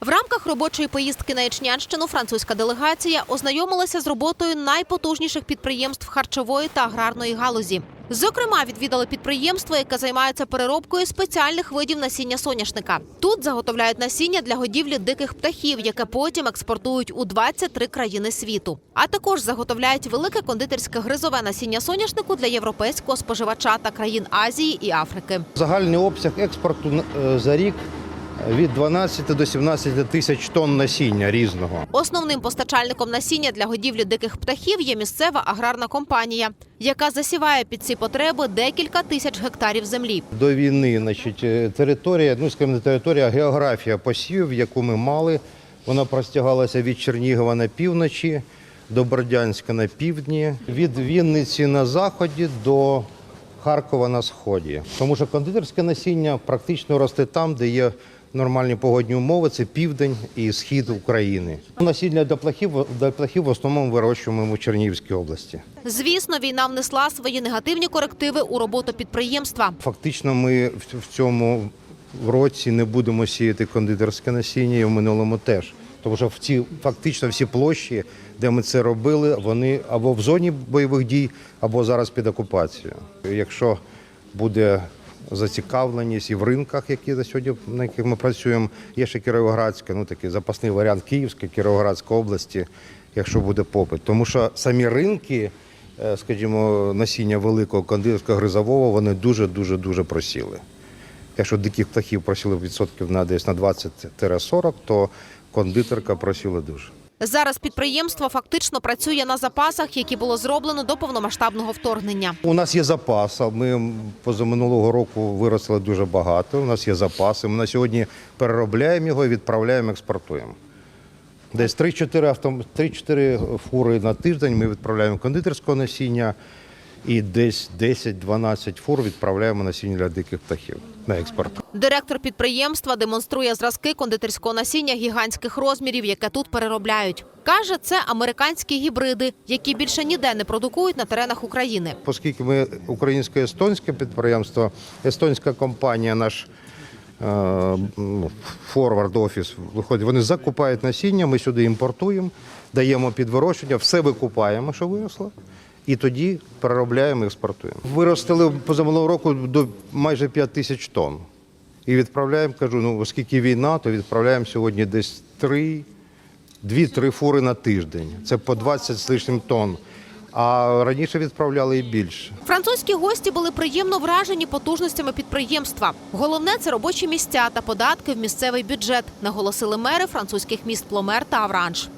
В рамках робочої поїздки на Ячнянщину французька делегація ознайомилася з роботою найпотужніших підприємств харчової та аграрної галузі. Зокрема, відвідали підприємство, яке займається переробкою спеціальних видів насіння соняшника. Тут заготовляють насіння для годівлі диких птахів, яке потім експортують у 23 країни світу. А також заготовляють велике кондитерське гризове насіння соняшнику для європейського споживача та країн Азії і Африки. Загальний обсяг експорту е, за рік від 12 до 17 тисяч тонн насіння різного. Основним постачальником насіння для годівлі диких птахів є місцева аграрна компанія, яка засіває під ці потреби декілька тисяч гектарів землі. До війни значить, е, територія, ну скажімо, не територія, а географія посівів, яку ми мали, вона простягалася від Чернігова на півночі до Бердянська на півдні, від Вінниці на заході до Харкова на сході. Тому що кондитерське насіння практично росте там, де є нормальні погодні умови, це південь і схід України. Насіння для птахів, для птахів в основному вирощуємо в Чернігівській області. Звісно, війна внесла свої негативні корективи у роботу підприємства. Фактично, ми в в цьому році не будемо сіяти кондитерське насіння і в минулому теж. Тому що в ці фактично всі площі, де ми це робили, вони або в зоні бойових дій, або зараз під окупацією. Якщо буде зацікавленість і в ринках, які на сьогодні на яких ми працюємо, є ще Кіровоградська, ну такий запасний варіант Київська, Кіровоградська області, якщо буде попит. Тому що самі ринки е, скажімо, насіння великого кондитерського гризового, вони дуже дуже дуже просіли. Якщо диких птахів просіли відсотків на десь на 20-40, то кондитерка просіла дуже. Зараз підприємство фактично працює на запасах, які було зроблено до повномасштабного вторгнення. У нас є запаси. Ми позаминулого року виросли дуже багато. У нас є запаси. Ми на сьогодні переробляємо його і відправляємо, експортуємо. Десь 3-4 авто... фури на тиждень ми відправляємо кондитерського насіння, і десь 10-12 фур відправляємо насіння для диких птахів на експорт. Директор підприємства демонструє зразки кондитерського насіння гігантських розмірів, яке тут переробляють. Каже, це американські гібриди, які більше ніде не продукують на теренах України. Оскільки ми українсько-естонське підприємство, естонська компанія, наш форвард офіс виходить, вони закупають насіння, ми сюди імпортуємо, даємо під вирощення, все викупаємо, що виросло. І тоді переробляємо і експортуємо. Виростили позаминулого року до майже 5 тисяч тонн. І відправляємо, кажу, ну оскільки війна, то відправляємо сьогодні десь 3, 2-3 фури на тиждень. Це по 20 з лишнім тонн. А раніше відправляли і більше. Французькі гості були приємно вражені потужностями підприємства. Головне це робочі місця та податки в місцевий бюджет, наголосили мери французьких міст Пломер та Авранж.